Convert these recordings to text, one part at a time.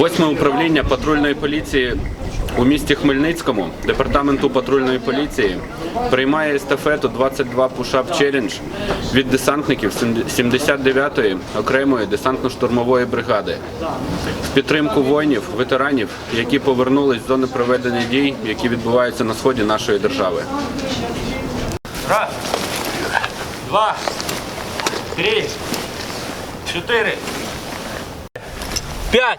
Восьме управління патрульної поліції у місті Хмельницькому департаменту патрульної поліції приймає естафету 22 Push-Up Challenge від десантників 79-ї окремої десантно-штурмової бригади в підтримку воїнів, ветеранів, які повернулись з зони проведення дій, які відбуваються на сході нашої держави. Раз, два, три, чотири, п'ять,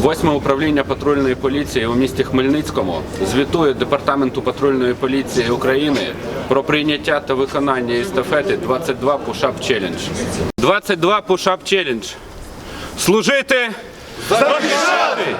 Восьме управління патрульної поліції у місті Хмельницькому звітує департаменту патрульної поліції України про прийняття та виконання естафети 22 пушап-челлендж. 22 пушап-челлендж. Служити! Захищати!